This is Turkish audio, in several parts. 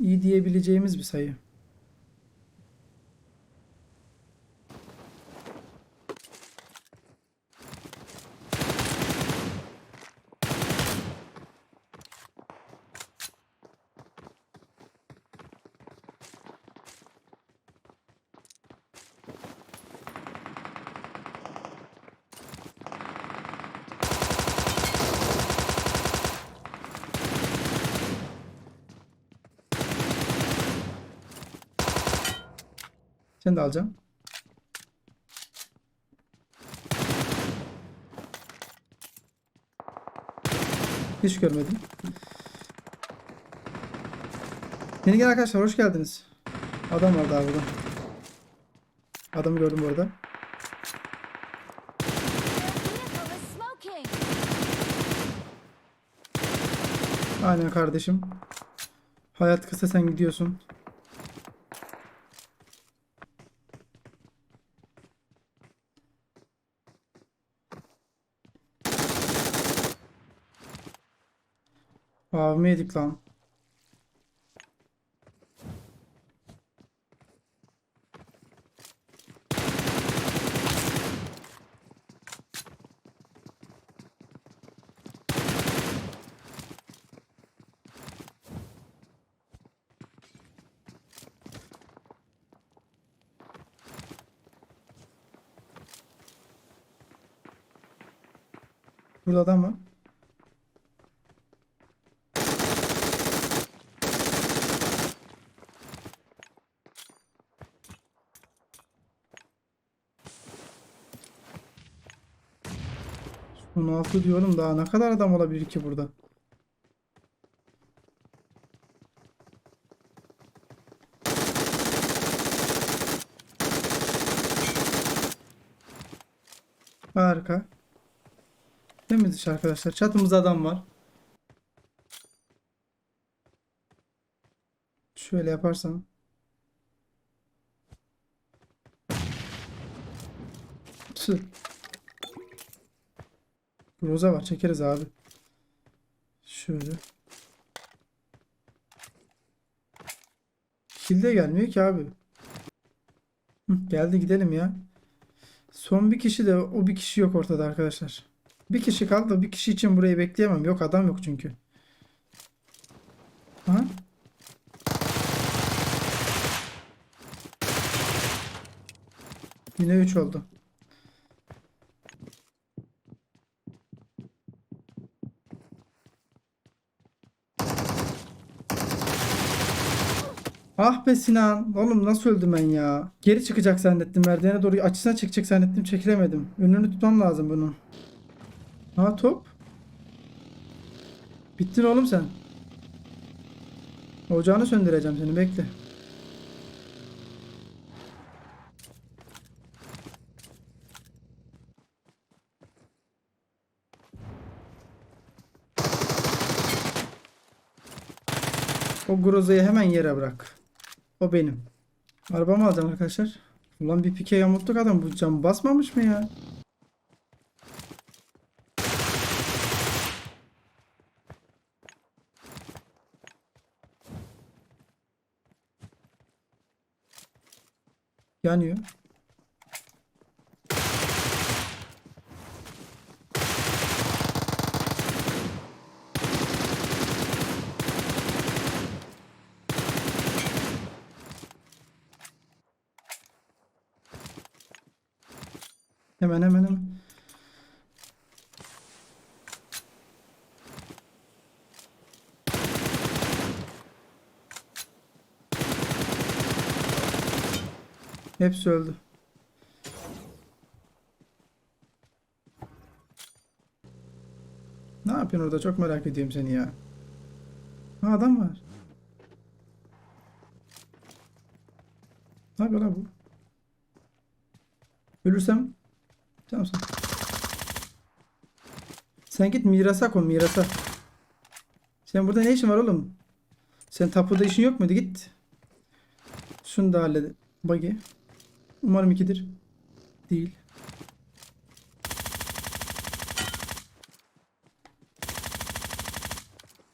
iyi diyebileceğimiz bir sayı. Sen de alacağım. Hiç görmedim. Yeni gelen arkadaşlar hoş geldiniz. Adam var daha burada. Adamı gördüm bu arada. Their vehicle is smoking. Aynen kardeşim. Hayat kısa sen gidiyorsun. Abimi yedik lan. Burada adam var. Son altı diyorum daha ne kadar adam olabilir ki burada? Harika. Temiz iş arkadaşlar. Çatımızda adam var. Şöyle yaparsam. Tüh. Roza var. Çekeriz abi. Şöyle. Kill de gelmiyor ki abi. Hı, geldi gidelim ya. Son bir kişi de o bir kişi yok ortada arkadaşlar. Bir kişi kaldı bir kişi için burayı bekleyemem. Yok adam yok çünkü. Aha. Yine 3 oldu. Ah be Sinan. Oğlum nasıl öldüm ben ya? Geri çıkacak zannettim. Merdivene doğru açısına çıkacak zannettim. Çekilemedim. Önünü tutmam lazım bunun. Ha top. Bittin oğlum sen. Ocağını söndüreceğim seni bekle. O Groza'yı hemen yere bırak. O benim. Arabamı alacağım arkadaşlar. Ulan bir pike yamulttuk adam. Bu cam basmamış mı ya? Yanıyor. Hemen hemen hemen. Hepsi öldü. Ne yapıyorsun orada? Çok merak ediyorum seni ya. Ha adam var. Ne yapıyor lan bu? Ölürsem Tamam sen. Sen git mirasa kon mirasa. Sen burada ne işin var oğlum? Sen tapuda işin yok muydu? Git. Şunu da hallet. Buggy. Umarım ikidir. Değil.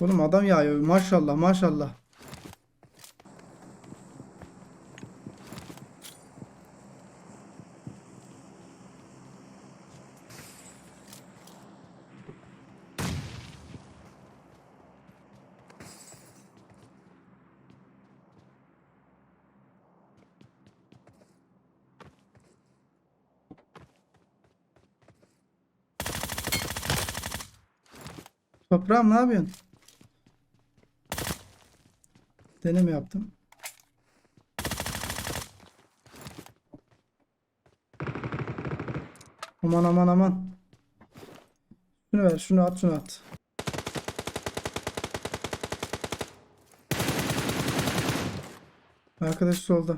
Oğlum adam yağıyor. Maşallah maşallah. Toprağım ne yapıyorsun? Deneme yaptım. Aman aman aman. Şunu ver, şunu at, şunu at. Arkadaş solda.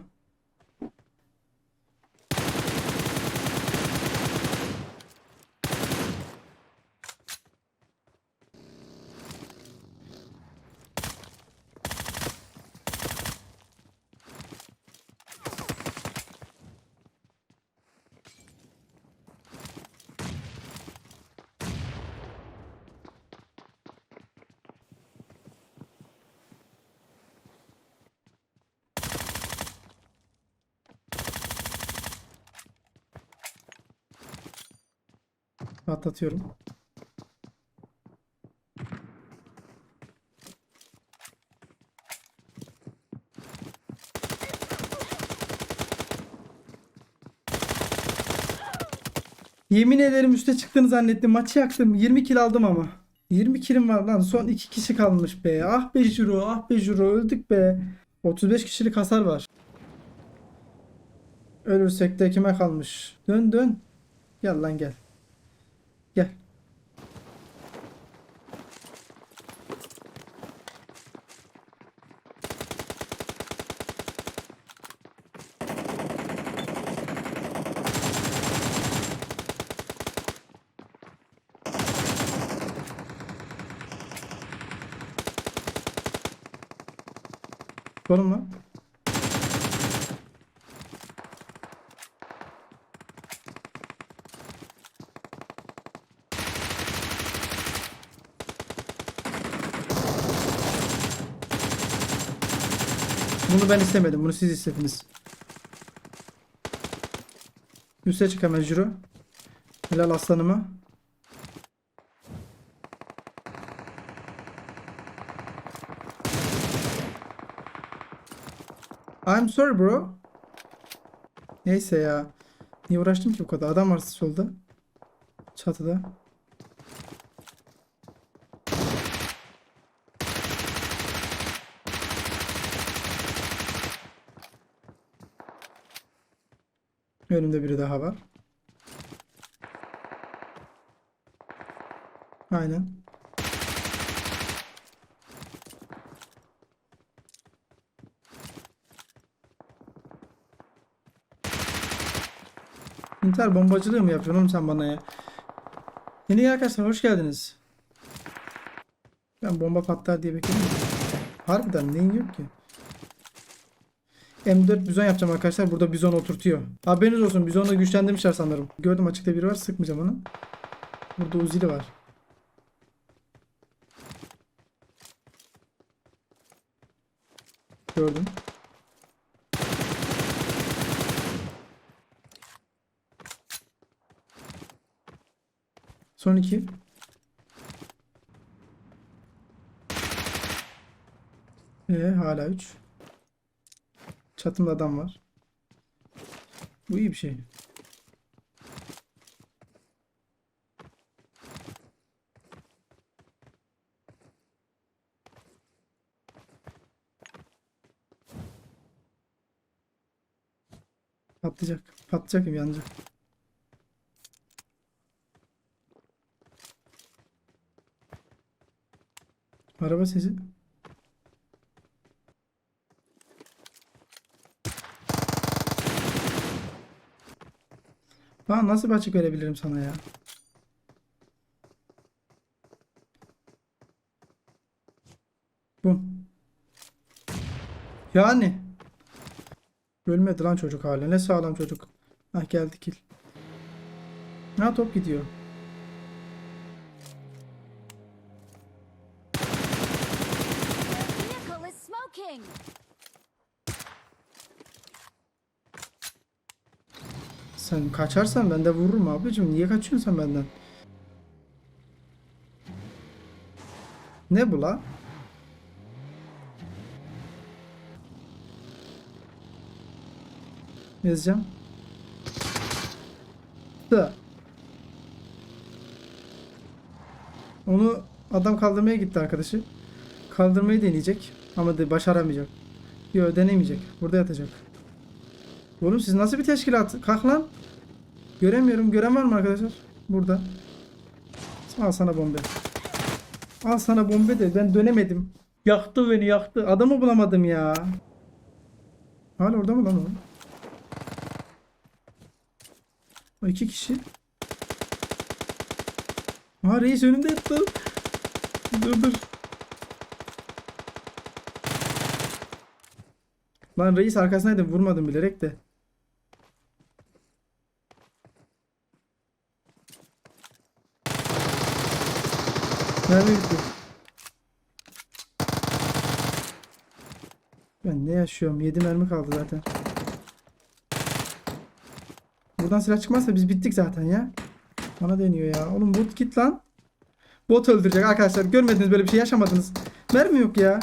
Atlatıyorum. Yemin ederim üste çıktığını zannettim. Maçı yaktım. 20 kill aldım ama. 20 killim var lan. Son 2 kişi kalmış be. Ah be Juro. Ah be Juro. Öldük be. 35 kişilik hasar var. Ölürsek de kime kalmış? Dön dön. Gel lan gel. Gel. Sorun mu? Bunu ben istemedim. Bunu siz istediniz. Üste çık hemen Jiro. Helal aslanıma. I'm sorry bro. Neyse ya. Niye uğraştım ki bu kadar? Adam var solda. Çatıda. Önümde biri daha var. Aynen. İntihar bombacılığı mı yapıyorsun oğlum sen bana ya? Yeni arkadaşlar hoş geldiniz. Ben bomba patlar diye bekledim. Harbiden neyin yok ki? M4 bizon yapacağım arkadaşlar. Burada bizon oturtuyor. Haberiniz olsun. Bizonla güçlendirmişler sanırım. Gördüm açıkta biri var. Sıkmayacağım onu. Burada Uzili var. Gördüm. Son iki. Ee, hala 3. Çatımda adam var. Bu iyi bir şey. Patlayacak. Patlayacak gibi yanacak. Araba sesi. Daha nasıl bir açık verebilirim sana ya? Bu. Yani. Ölmedi lan çocuk hala. Ne sağlam çocuk. Ah geldi kill. Ha top gidiyor. Sen kaçarsan ben de vururum abicim. Niye kaçıyorsun sen benden? Ne bu la? Yazacağım. Da. Onu Adam kaldırmaya gitti arkadaşı. Kaldırmayı deneyecek. Ama de başaramayacak. Yok denemeyecek. Burada yatacak. Oğlum siz nasıl bir teşkilat? Kalk lan. Göremiyorum. Gören var mı arkadaşlar? Burada. Al sana bombe. Al sana bombe de ben dönemedim. Yaktı beni yaktı. Adamı bulamadım ya. Hala orada mı lan o? O iki kişi. Aha reis önümde yattı. Dur dur. Lan reis arkasındaydım vurmadım bilerek de. Mermi bitti. Ben ne yaşıyorum? 7 mermi kaldı zaten. Buradan silah çıkmazsa biz bittik zaten ya. Bana deniyor ya. Oğlum bot git lan. Bot öldürecek arkadaşlar. Görmediniz böyle bir şey yaşamadınız. Mermi yok ya.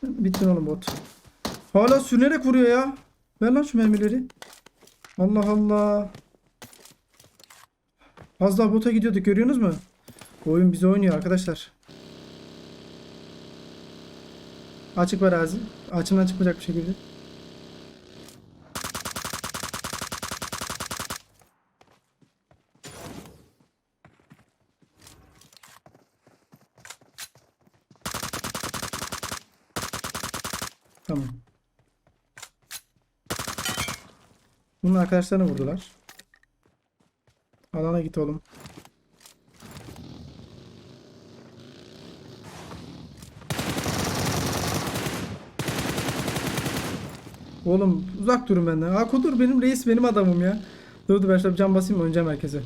Sen bittin oğlum bot. Hala sürünerek vuruyor ya. Ver lan şu mermileri. Allah Allah. Az daha bota gidiyorduk görüyorsunuz mu? Bu oyun bize oynuyor arkadaşlar. Açık var ağzı. Açımdan çıkmayacak bir şekilde. Tamam. Bunun arkadaşlarını vurdular. Alana git oğlum. Oğlum uzak durun benden. Ha kudur benim reis benim adamım ya. Dur dur ben şöyle can basayım? Önce merkeze.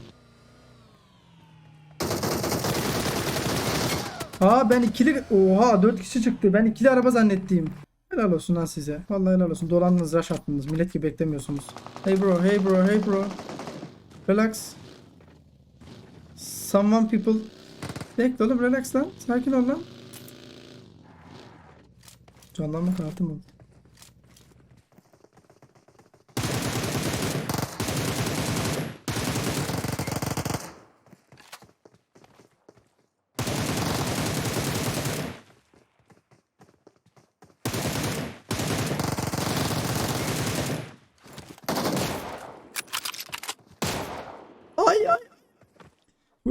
Aa ben ikili... Oha dört kişi çıktı. Ben ikili araba zannettim. Helal olsun lan size. Vallahi helal olsun. Dolandınız, rush attınız. Millet gibi beklemiyorsunuz. Hey bro, hey bro, hey bro. Relax. Someone people. Bekle oğlum relax lan. Sakin ol lan. Canlanma kartı mı?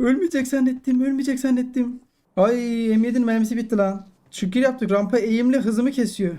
Ölmeyecek zannettim. Ölmeyecek zannettim. Ay M7'nin mermisi bitti lan. Şükür yaptık. Rampa eğimli hızımı kesiyor.